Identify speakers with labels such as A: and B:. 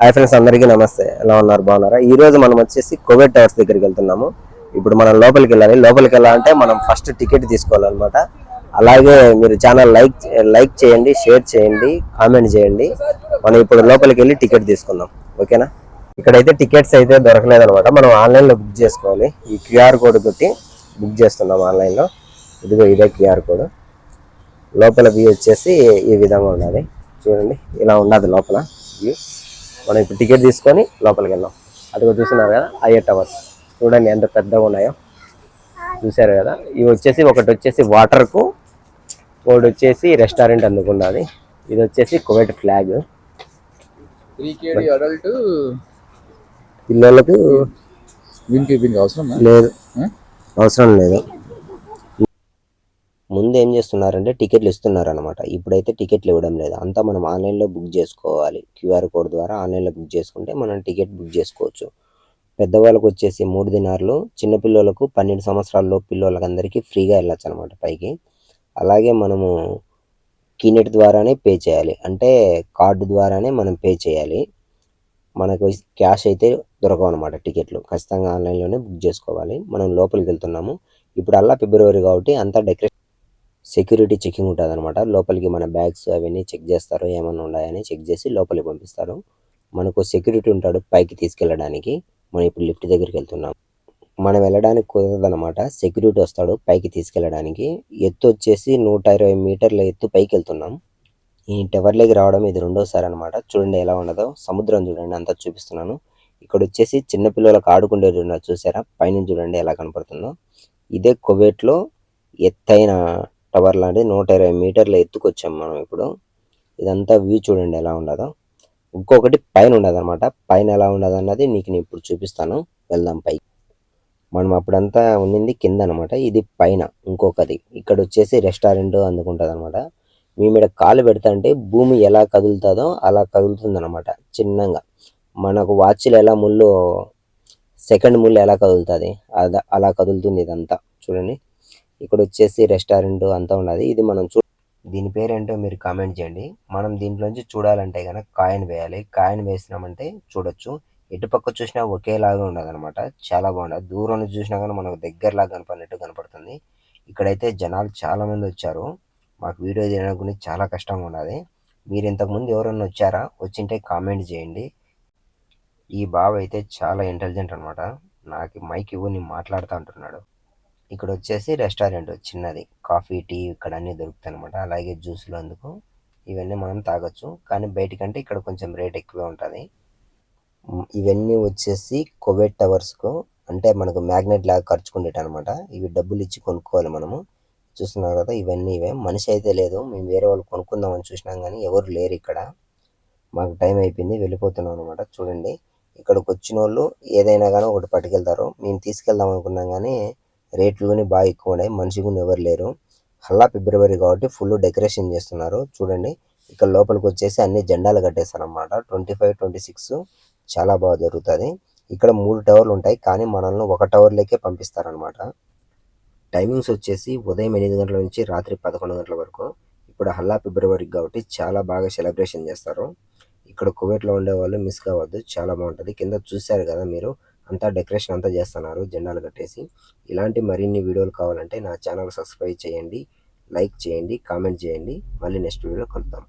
A: Hi friends అందరికీ నమస్తే. ఎలా ఉన్నారు? బాగున్నారా? ఈ రోజు మనం వచ్చేసి కోవిడ్ టవర్స్ దగ్గరికి వెళ్తున్నాము. ఇప్పుడు మనం లోపలికి వెళ్ళాలి. లోపలికి వెళ్ళాలంటే మనం ఫస్ట్ టికెట్ తీసుకోవాలన్నమాట. అలాగే మీరు ఛానల్ లైక్ లైక్ చేయండి షేర్ చేయండి కామెంట్ చేయండి. మనం ఇప్పుడు లోపలికి వెళ్ళి టికెట్ తీసుకుందాం. ఓకేనా ఇక్కడైతే టికెట్స్ అయితే దొరకలేదు అనమాట మనం ఆన్లైన్లో బుక్ చేసుకోవాలి. ఈ క్యూఆర్ కోడ్ పెట్టి బుక్ చేస్తున్నాం ఆన్లైన్లో ఇదిగో ఇదే క్యూఆర్ కోడ్ లోపల వ్యూ వచ్చేసి ఈ విధంగా ఉన్నది చూడండి ఇలా ఉండదు లోపల వ్యూ మనం ఇప్పుడు టికెట్ తీసుకొని లోపలికి వెళ్దాం. అదిగో చూస్తున్నారు కదా ఐఏ టవర్స్ చూడండి ఎంత పెద్దగా ఉన్నాయో. చూశారు కదా ఇవి వచ్చేసి ఒకటి వచ్చేసి వాటర్కు ఒకటి వచ్చేసి రెస్టారెంట్ అందుకున్నది. ఇది వచ్చేసి కువైట్ ఫ్లాగ్
B: అడల్ట్
A: పిల్లలకు
B: అవసరం
A: లేదు. అవసరం లేదు. ముందు ఏం చేస్తున్నారంటే టికెట్లు ఇస్తున్నారు అనమాట ఇప్పుడైతే టికెట్లు ఇవ్వడం లేదు. అంతా మనం ఆన్లైన్లో బుక్ చేసుకోవాలి. క్యూఆర్ కోడ్ ద్వారా ఆన్లైన్లో బుక్ చేసుకుంటే మనం టికెట్ బుక్ చేసుకోవచ్చు. పెద్దవాళ్ళకు వచ్చేసి మూడు దినార్లు చిన్నపిల్లలకు పన్నెండు సంవత్సరాల్లో పిల్లలకి అందరికీ ఫ్రీగా వెళ్ళొచ్చు అనమాట పైకి. అలాగే మనము కీనెట్ ద్వారానే పే చేయాలి. అంటే కార్డు ద్వారానే మనం పే చేయాలి. మనకు క్యాష్ అయితే దొరకవు అనమాట టికెట్లు. ఖచ్చితంగా ఆన్లైన్లోనే బుక్ చేసుకోవాలి. మనం లోపలికి వెళ్తున్నాము. ఇప్పుడు అల్లా ఫిబ్రవరి కాబట్టి అంతా డెకరేషన్ సెక్యూరిటీ చెకింగ్ ఉంటుంది అనమాట లోపలికి మన బ్యాగ్స్ అవన్నీ చెక్ చేస్తారు ఏమైనా ఉన్నాయని చెక్ చేసి లోపలికి పంపిస్తారు. మనకు సెక్యూరిటీ ఉంటాడు పైకి తీసుకెళ్ళడానికి. మనం ఇప్పుడు లిఫ్ట్ దగ్గరికి వెళ్తున్నాం. మనం వెళ్ళడానికి కుదరదనమాట సెక్యూరిటీ వస్తాడు పైకి తీసుకెళ్ళడానికి. ఎత్తు వచ్చేసి నూట ఇరవై మీటర్ల ఎత్తు పైకి వెళ్తున్నాం. ఈ టవర్లోకి రావడం ఇది రెండోసారి అనమాట చూడండి ఎలా ఉన్నదో. సముద్రం చూడండి అంతా చూపిస్తున్నాను. ఇక్కడ వచ్చేసి చిన్నపిల్లలకు ఆడుకుండేది చూసారా? పైన చూడండి ఎలా కనపడుతుందో. ఇదే కువైట్లో ఎత్తైన టవర్ లాంటి నూట ఇరవై మీటర్ల ఎత్తుకొచ్చాం మనం ఇప్పుడు. ఇదంతా వ్యూ చూడండి ఎలా ఉండదో. ఇంకొకటి పైన ఉండదన్నమాట. పైన ఎలా ఉండదు అన్నది నీకు నేను ఇప్పుడు చూపిస్తాను. వెళ్దాం పైకి. మనం అప్పుడంతా ఉండింది కింద అనమాట ఇది పైన ఇంకొకది. ఇక్కడ వచ్చేసి రెస్టారెంట్ అందుకుంటుంది అనమాట మేము ఇక్కడ కాలు పెడతా అంటే భూమి ఎలా కదులుతుందో అలా కదులుతుంది అనమాట చిన్నగా. మనకు వాచ్లు ఎలా ముళ్ళు సెకండ్ ముళ్ళు ఎలా కదులుతుంది? అలా కదులుతుంది ఇదంతా. చూడండి. ఇక్కడ వచ్చేసి రెస్టారెంట్ అంతా ఉన్నది. ఇది మనం చూ దీని పేరేంటో మీరు కామెంట్ చేయండి. మనం దీంట్లోంచి చూడాలంటే కనుక కాయిన్ వేయాలి. కాయిన్ వేసినామంటే చూడొచ్చు. ఎటుపక్క చూసినా ఒకేలాగా ఉండదు అనమాట చాలా బాగుండదు. దూరం నుంచి చూసినా కానీ మనకు దగ్గరలాగా కనపడినట్టు కనపడుతుంది. ఇక్కడైతే జనాలు చాలా మంది వచ్చారు. మాకు వీడియో తీయడానికి గురించి చాలా కష్టంగా ఉన్నది. మీరు ఇంతకుముందు ఎవరైనా వచ్చారా? వచ్చింటే కామెంట్ చేయండి. ఈ బాబు అయితే చాలా ఇంటెలిజెంట్ అనమాట. నాకు మైక్ ఇవ్వు నేను మాట్లాడుతూ అంటున్నాడు. ఇక్కడ వచ్చేసి రెస్టారెంట్ చిన్నది. కాఫీ టీ ఇక్కడ అన్నీ దొరుకుతాయి అనమాట అలాగే జ్యూస్లు అందుకు ఇవన్నీ మనం తాగొచ్చు. కానీ బయటికంటే ఇక్కడ కొంచెం రేట్ ఎక్కువే ఉంటుంది. ఇవన్నీ వచ్చేసి కోవిడ్ టవర్స్కు అంటే మనకు మ్యాగ్నెట్ లాగా ఖర్చుకుండేట అనమాట ఇవి డబ్బులు ఇచ్చి కొనుక్కోవాలి మనము. చూస్తున్నారు కదా ఇవన్నీ ఇవే. మనిషి అయితే లేదు. మేము వేరే వాళ్ళు కొనుక్కుందామని చూసినాం కానీ ఎవరు లేరు ఇక్కడ. మాకు టైం అయిపోయింది వెళ్ళిపోతున్నాం అనమాట చూడండి. ఇక్కడికి వచ్చిన వాళ్ళు ఏదైనా కానీ ఒకటి పట్టుకెళ్తారు. మేము తీసుకెళ్దాం అనుకున్నాం కానీ రేట్లు కానీ బాగా ఎక్కువ ఉన్నాయి. మనిషి కూడా ఎవరు లేరు. హల్లా ఫిబ్రవరి కాబట్టి ఫుల్ డెకరేషన్ చేస్తున్నారు. చూడండి. ఇక్కడ లోపలికి వచ్చేసి అన్ని జెండాలు కట్టేస్తారనమాట ట్వంటీ ఫైవ్ ట్వంటీ సిక్స్ చాలా బాగా జరుగుతుంది. ఇక్కడ మూడు టవర్లు ఉంటాయి. కానీ మనల్ని ఒక టవర్లోకే పంపిస్తారనమాట టైమింగ్స్ వచ్చేసి ఉదయం ఎనిమిది గంటల నుంచి రాత్రి పదకొండు గంటల వరకు. ఇప్పుడు హల్లా ఫిబ్రవరికి కాబట్టి చాలా బాగా సెలబ్రేషన్ చేస్తారు. ఇక్కడ కువైట్లో ఉండే వాళ్ళు మిస్ కావద్దు. చాలా బాగుంటుంది. కింద చూశారు కదా మీరు. అంతా డెకరేషన్ అంతా చేస్తున్నారు జెండాలు కట్టేసి. ఇలాంటి మరిన్ని వీడియోలు కావాలంటే నా ఛానల్ సబ్స్క్రైబ్ చేయండి లైక్ చేయండి కామెంట్ చేయండి. మళ్ళీ నెక్స్ట్ వీడియోలో కలుద్దాం.